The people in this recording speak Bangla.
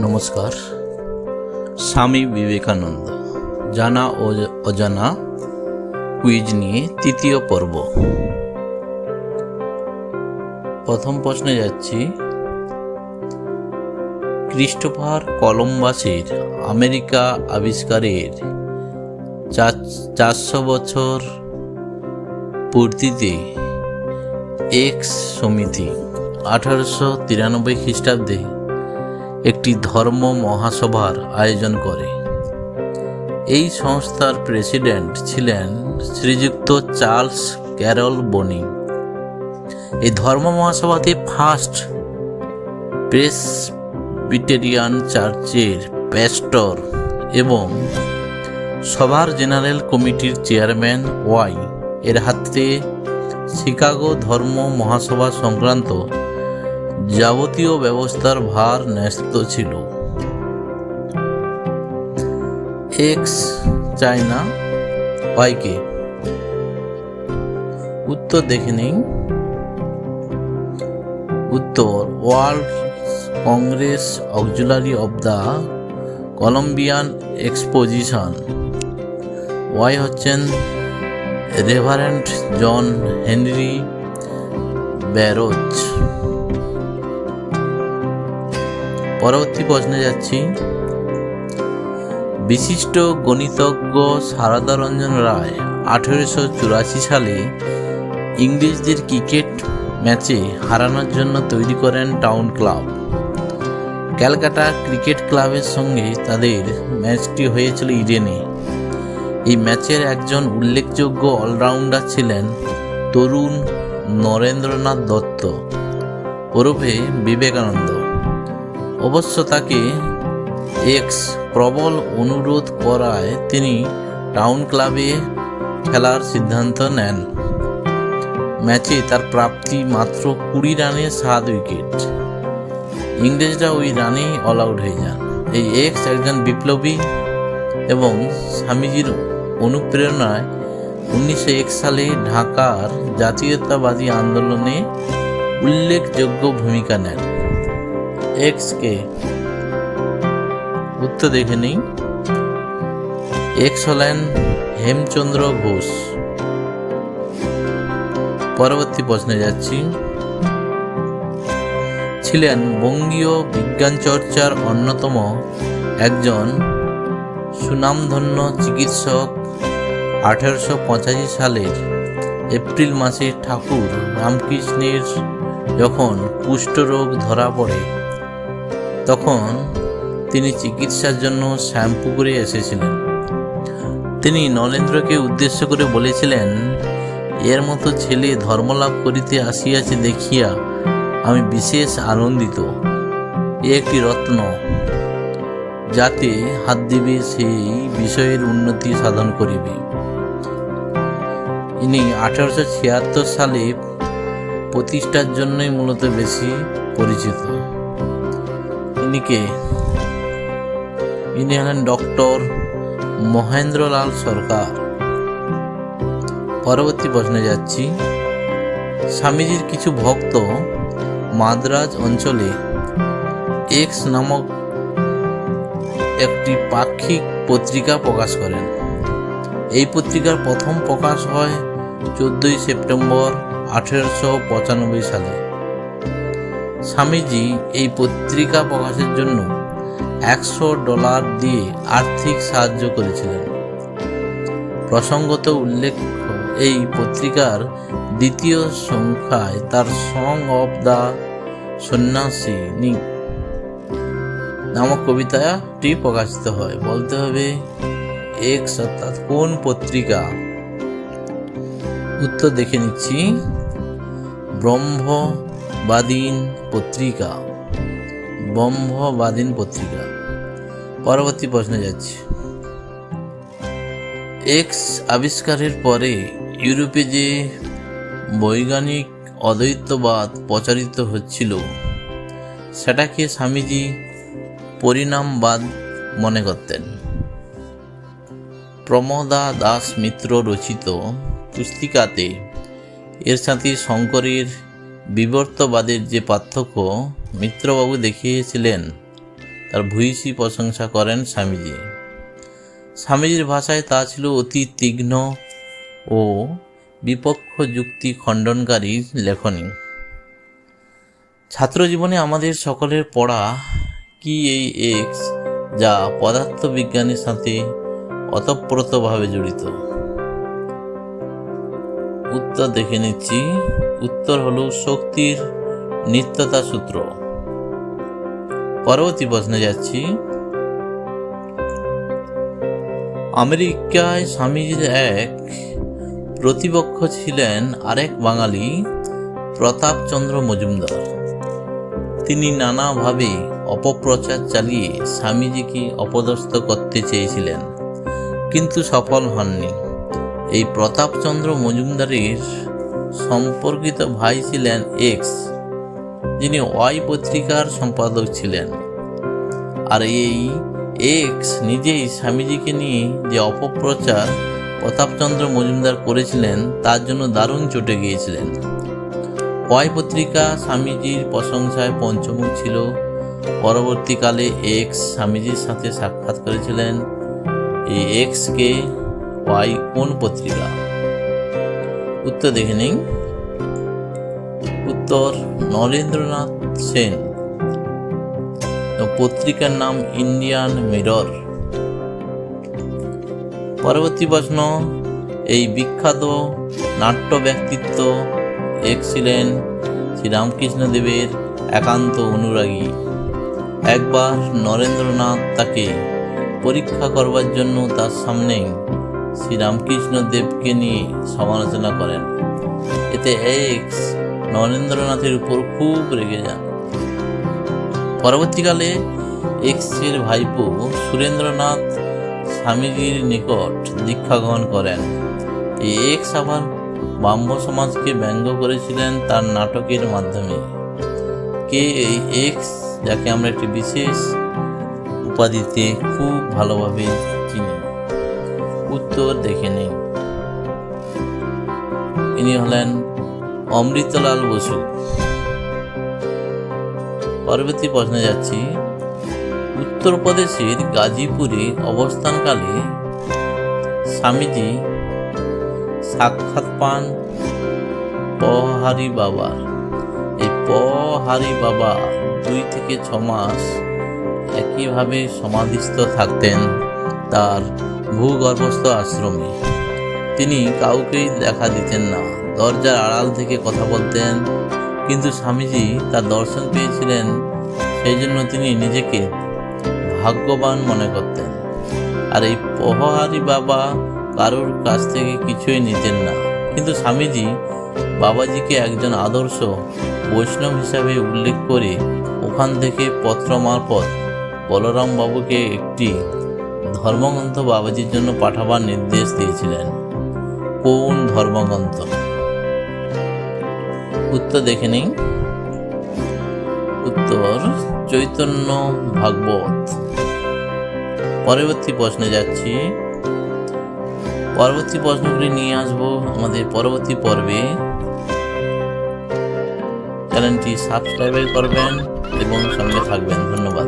নমস্কার। স্বামী বিবেকানন্দ, জানা ও অজানা কুইজ নিয়ে তৃতীয় পর্ব। প্রথম প্রশ্নে যাচ্ছি, ক্রিস্টোফার কলম্বাসের আমেরিকা আবিষ্কারের চার- চারশো বছর পূর্তিতে এক্স সমিতি আঠারোশো তিরানব্বই খ্রিস্টাব্দে একটি ধর্ম মহাসভার আয়োজন করে। এই সংস্থার প্রেসিডেন্ট ছিলেন শ্রীযুক্ত চার্লস ক্যারল বনি। এই ধর্ম মহাসভাতে ফার্স্ট প্রেস প্রেসবিটেরিয়ান চার্চের প্যাস্টর এবং সভার জেনারেল কমিটির চেয়ারম্যান ওয়াই এর হাতে শিকাগো ধর্ম মহাসভা সংক্রান্ত যাবতীয় ব্যবস্থার ভার ন্যস্ত ছিল। এক্স চায়না ওয়াইকে উত্তর দেখে নিন উত্তর world congress auxiliary of the Columbian exposition Y হচ্ছেন রেভারেন্ট জন হেনরি ব্যারোচ পরবর্তী প্রশ্নে যাচ্ছি। বিশিষ্ট গণিতজ্ঞ সারদা রঞ্জন রায় আঠেরোশো চুরাশি সালে ইংরেজদের ক্রিকেট ম্যাচে হারানোর জন্য তৈরি করেন টাউন ক্লাব। ক্যালকাটা ক্রিকেট ক্লাবের সঙ্গে তাদের ম্যাচটি হয়েছিল ইডেনে। এই ম্যাচের একজন উল্লেখযোগ্য অলরাউন্ডার ছিলেন তরুণ নরেন্দ্রনাথ দত্ত। ওরফে বিবেকানন্দ। অবশ্য তাকে এক্স প্রবল অনুরোধ করায় তিনি টাউন ক্লাবে খেলার সিদ্ধান্ত নেন। ম্যাচে তার প্রাপ্তি মাত্র কুড়ি রানে সাত উইকেট। ইংরেজরা ওই রানেই অল আউট হয়ে যান। এই এক্স একজন বিপ্লবী এবং স্বামীজির অনুপ্রেরণায় উনিশশো এক সালে ঢাকার জাতীয়তাবাদী আন্দোলনে উল্লেখযোগ্য ভূমিকা নেন। এক্সকে। উত্তর দেখে নিই। এক্স হলেন হেমচন্দ্র ঘোষ। পরবর্তী প্রশ্নে যাচ্ছি। ছিলেন বঙ্গীয় বিজ্ঞান চর্চার অন্যতম একজন সুনামধন্য চিকিৎসক আঠারোশো পঁচাশি সালের এপ্রিল মাসে ঠাকুর রামকৃষ্ণের যখন কুষ্ঠরোগ ধরা পড়ে তখন তিনি চিকিৎসার জন্য শ্যামপুকুরে এসেছিলেন। তিনি নরেন্দ্রকে উদ্দেশ্য করে বলেছিলেন, এর মতো ছেলে ধর্মলাভ করিতে আসিয়াছে দেখিয়া আমি বিশেষ আনন্দিত। এ একটি রত্ন, যাতে হাত দিবে সেই বিষয়ের উন্নতি সাধন করিবে। ইনি আঠারোশো ছিয়াত্তর সালে প্রতিষ্ঠার জন্যই মূলত বেশি পরিচিত। ইনিকে ইনি হলেন ডক্টর মহেন্দ্রলাল সরকার। পরবর্তী প্রশ্নে যাচ্ছি। স্বামীজির কিছু ভক্ত মাদ্রাজ অঞ্চলে এক্স নামক একটি পাক্ষিক পত্রিকা প্রকাশ করেন। এই পত্রিকার প্রথম প্রকাশ হয় চোদ্দই সেপ্টেম্বর আঠেরোশো পঁচানব্বই সালে। স্বামীজি এই পত্রিকা প্রকাশের জন্য একশো ডলার দিয়ে আর্থিক সাহায্য করেছিলেন। প্রসঙ্গত উল্লেখ্য, এই পত্রিকার দ্বিতীয় সংখ্যায় তার সং অফ দ্য সন্ন্যাসী নামক কবিতাটি প্রকাশিত হয়। বলতে হবে এক্স অর্থাৎ কোন পত্রিকা? উত্তর দেখে নিচ্ছি ব্রহ্মবাদীন পত্রিকা ব্রহ্মবাদীন পত্রিকা। পরবর্তী প্রশ্নে যাচ্ছি। এক্স আবিষ্কারের পরে ইউরোপে যে বৈজ্ঞানিক অদ্বৈতবাদ প্রচারিত হচ্ছিল, সেটাকে স্বামীজি পরিণামবাদ মনে করতেন। প্রমোদা দাস মিত্র রচিত পুস্তিকাতে এর সাথে শঙ্করের বিবর্তবাদের যে পার্থক্য মিত্রবাবু দেখিয়েছিলেন, তার ভূয়সী প্রশংসা করেন স্বামীজি। স্বামীজির ভাষায় তা ছিল অতি তীক্ষ্ণ ও বিপক্ষ যুক্তি খণ্ডনকারী লেখনী। ছাত্র জীবনে আমাদের সকলের পড়া কি এই এক্স যা পদার্থবিজ্ঞানের সাথে অতপ্রতভাবে জড়িত? উত্তর দেখে নিচ্ছি। উত্তর হলো শক্তির নিত্যতা সূত্র। পরবর্তী প্রশ্নে যাচ্ছি। আমেরিকায় স্বামীজির এক প্রতিপক্ষ ছিলেন আরেক বাঙালি, প্রতাপচন্দ্র মজুমদার। তিনি নানাভাবে অপপ্রচার চালিয়ে স্বামীজিকে অপদস্থ করতে চেয়েছিলেন, কিন্তু সফল হননি। এই প্রতাপচন্দ্র মজুমদারের সম্পর্কিত ভাই ছিলেন এক্স যিনি ওয়াই পত্রিকার সম্পাদক ছিলেন। আর এই এক্স নিজেই স্বামীজিকে নিয়ে যে অপপ্রচার প্রতাপচন্দ্র মজুমদার করেছিলেন, তার জন্য দারুণ চটে গিয়েছিলেন। ওয়াই পত্রিকা স্বামীজির প্রশংসায় পঞ্চমুখ ছিল। পরবর্তীকালে এক্স স্বামীজির সাথে সাক্ষাৎ করেছিলেন। এই এক্সকে ওয়াই কোন পত্রিকা? উত্তর দেখে নিন। উত্তর নরেন্দ্রনাথ সেন। পত্রিকার নাম ইন্ডিয়ান মিরর। পরবর্তী প্রশ্ন, এই বিখ্যাত নাট্য ব্যক্তিত্ব এক ছিলেন শ্রীরামকৃষ্ণ দেবের একান্ত অনুরাগী। একবার নরেন্দ্রনাথ তাকে পরীক্ষা করবার জন্য তার সামনে শ্রীরামকৃষ্ণ দেবকে নিয়ে সমালোচনা করেন। এতে এক্স নরেন্দ্রনাথের উপর খুব রেগে যান। পরবর্তীকালে এক্সের ভাইপো সুরেন্দ্রনাথ স্বামীজির নিকট দীক্ষা গ্রহণ করেন। এই এক্স আবার ব্রাহ্ম সমাজকে ব্যঙ্গ করেছিলেন তার নাটকের মাধ্যমে। কে এই এক্স যাকে আমরা একটি বিশেষ উপাধিতে খুব ভালোভাবে উত্তর দেখে নিন ইনি হলেন অমৃতলাল বসু। পরবর্তী প্রশ্নে যাচ্ছি। উত্তরপ্রদেশের গাজীপুরে অবস্থানকালে স্বামীজি সাক্ষাৎ পান পহারি বাবা এই পহারি বাবা দুই থেকে ছ মাস একইভাবে সমাধিস্থ থাকতেন। তার ভূগর্ভস্থ আশ্রমে। তিনি কাউকেই দেখা দিতেন না। দরজার আড়াল থেকে কথা বলতেন, কিন্তু স্বামীজি তার দর্শন পেয়েছিলেন, সেই জন্য তিনি নিজেকে ভাগ্যবান মনে করতেন। আর এই পহারি বাবা কারোর কাছ থেকে কিছুই নিতেন না। কিন্তু স্বামীজি বাবাজিকে একজন আদর্শ বৈষ্ণব হিসাবে উল্লেখ করে ওখান থেকে পত্র মারফত বলরাম বাবুকে একটি ধর্মগ্রন্থ বাবাজির জন্য পাঠাবার নির্দেশ দিয়েছিলেন। কোন ধর্মগ্রন্থ? উত্তর দেখে নিন উত্তর, চৈতন্য ভাগবত। পরবর্তী প্রশ্নে যাচ্ছি। পরবর্তী প্রশ্নগুলি নিয়ে আসব আমাদের পরবর্তী পর্বে। চ্যানেলটি সাবস্ক্রাইব করবেন এবং সঙ্গে থাকবেন। ধন্যবাদ।